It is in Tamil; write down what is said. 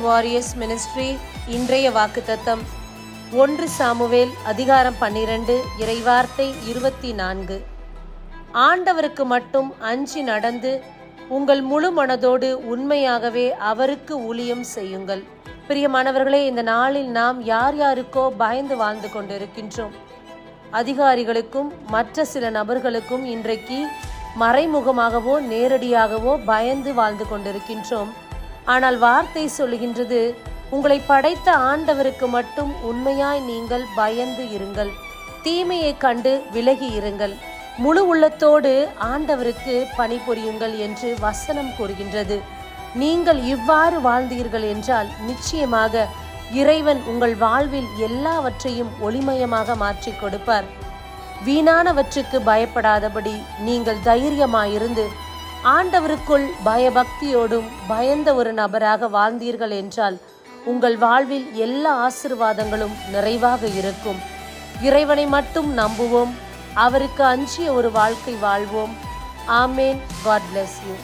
வாரியர்ஸ் மினிஸ்ட்ரி இன்றைய வாக்குத்தத்தம். ஒன்று சாமுவேல் அதிகாரம் பன்னிரண்டு இறைவார்த்தை இருபத்தி நான்கு. ஆண்டவருக்கு மட்டும் அஞ்சி நடந்து உங்கள் முழு மனதோடு உண்மையாகவே அவருக்கு ஊழியம் செய்யுங்கள். பிரியமானவர்களே இந்த நாளில் நாம் யார் யாருக்கோ பயந்து வாழ்ந்து கொண்டிருக்கின்றோம். அதிகாரிகளுக்கும் மற்ற சில நபர்களுக்கும் இன்றைக்கு மறைமுகமாகவோ நேரடியாகவோ பயந்து வாழ்ந்து கொண்டிருக்கின்றோம். ஆனால் வார்த்தை சொல்லுகின்றது உங்களை படைத்த ஆண்டவருக்கு மட்டும் உண்மையாய் நீங்கள் பயந்து இருங்கள். தீமையை கண்டு விலகி இருங்கள். முழு உள்ளத்தோடு ஆண்டவருக்கு பணிபுரியுங்கள் என்று வசனம் கூறுகின்றது. நீங்கள் இவ்வாறு வாழ்ந்தீர்கள் என்றால் நிச்சயமாக இறைவன் உங்கள் வாழ்வில் எல்லாவற்றையும் ஒளிமயமாக மாற்றிக் கொடுப்பார். வீணானவற்றுக்கு பயப்படாதபடி நீங்கள் தைரியமாயிருந்து ஆண்டவருக்குள் பயபக்தியோடும் பயந்த ஒரு நபராக வாழ்ந்தீர்கள் என்றால் உங்கள் வாழ்வில் எல்லா ஆசிர்வாதங்களும் நிறைவாக இருக்கும். இறைவனை மட்டும் நம்புவோம். அவருக்கு அஞ்சிய ஒரு வாழ்க்கை வாழ்வோம். ஆமேன். God bless you